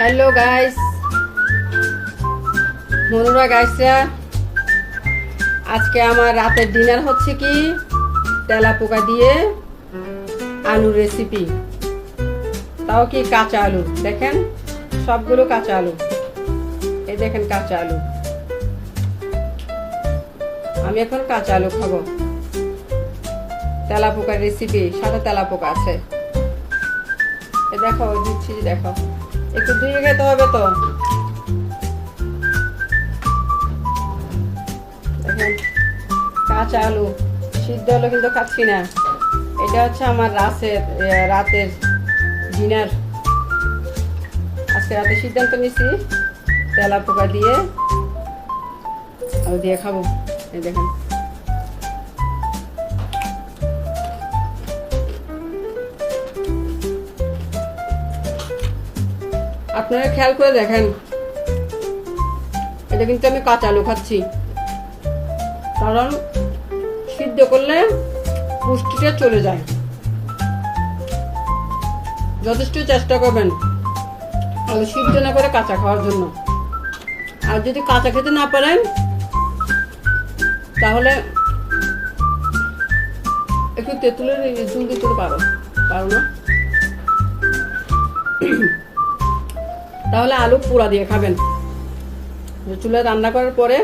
Hello guys মনুরা গাইসরা আজকে আমার রাতের ডিনার হচ্ছে কি? তেলা পোকা দিয়ে আলু রেসিপি তাও কি কাঁচা আলু? দেখেন, সবগুলো কাঁচা আলু। এই দেখেন কাঁচা আলু। আমি এখন কাঁচা আলু খাব। তেলা পোকার রেসিপি সাথে তেলা পোকা আছে। এ দেখো দিচ্ছি দেখো। একটু ধুয়ে খেতে হবে তো। কাঁচা আলু, সিদ্ধ আলু কিন্তু খাচ্ছি না। এটা হচ্ছে আমার রাতের রাতের ডিনার আজকে রাতে সিদ্ধান্ত নিছি তেলা পোকা দিয়ে দিয়ে খাব। দেখেন। আপনারা খেয়াল করে দেখেন। এটা কিন্তু আমি কাঁচা আলু খাচ্ছি। কারণ সিদ্ধ করলে পুষ্টিটা চলে যায়। যথেষ্ট চেষ্টা করবেন আলু সিদ্ধ না করে কাঁচা খাওয়ার জন্য। আর যদি কাঁচা খেতে না পারেন, তাহলে একটু তেঁতুলের চুল দিতে পারো পারো না? তাহলে আলু পোড়া দিয়ে খাবেন। চুলে রান্না করার পরে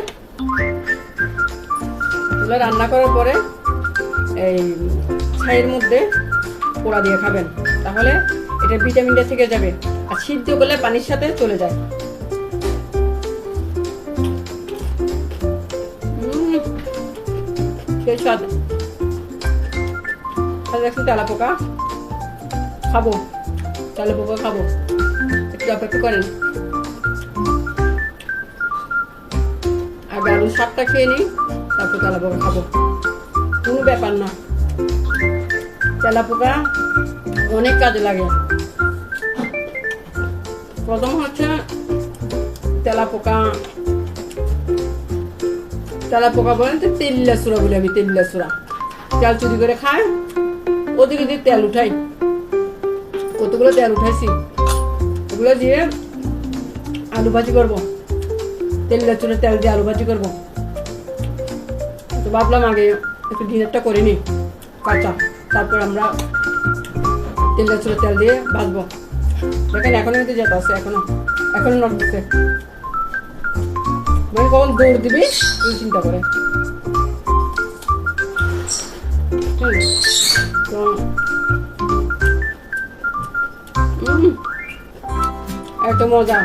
চুলে রান্না করার পরে এই ছাইয়ের মধ্যে পোড়া দিয়ে খাবেন। তাহলে এটা ভিটামিনটা থেকে যাবে। আর সিদ্ধ করলে পানির সাথে চলে যায়। তেলা পোকা খাব। তেলা পোকা খাব। একটু অপেক্ষা করেন। আগে আলুর শাকটা খেয়ে নিই, তারপর তেলা পোকা খাব। কোনো ব্যাপার না। তেলা পোকা অনেক কাজে লাগে। প্রথম হচ্ছে তেলা পোকা তেলা পোকা বলেন তো তেল্লা সুরা বলি আমি তেল্লা সুরা তেল চুরি করে খায় ওদিকে দিয়ে তেল উঠাই। কতগুলো তেল উঠাইছি? ওগুলো দিয়ে আলু ভাজি করব। তেল চুলে তেল দিয়ে আলু ভাজি করব। তো ভাবলাম আগে একটু ডিনারটা করে নিই, কাঁচা। তারপর আমরা তেল চুলে তেল দিয়ে ভাজবো। দেখেন এখনও কিন্তু যেতে আছে এখনও এখনও নট দিচ্ছে মানে কখন দৌড় দিবি, তুই চিন্তা করে। মজা।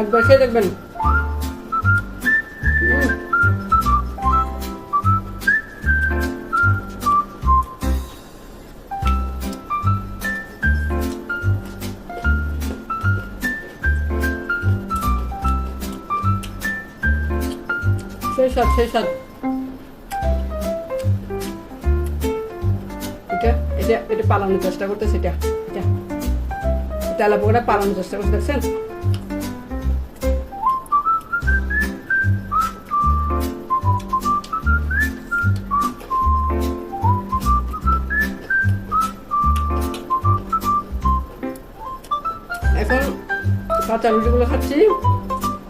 একবার খেয়ে দেখবেন। সেই স্বাদ সেই স্বাদ। এটা এটা এটা পালানোর চেষ্টা করতে সেটা এটা। তেলা পোকাটা পালানোর চেষ্টা করতে দেখছেন? এখন কাঁচা রুটিগুলো খাচ্ছি,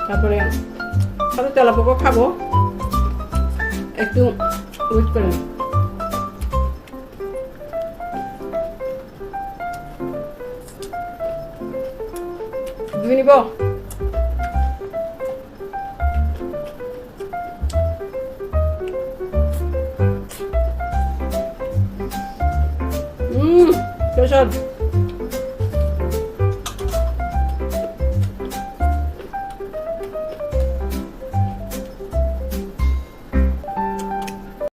তারপরে সাথে তেলা পোকা খাব। একটু ওয়েট করেন 유니버 음 여전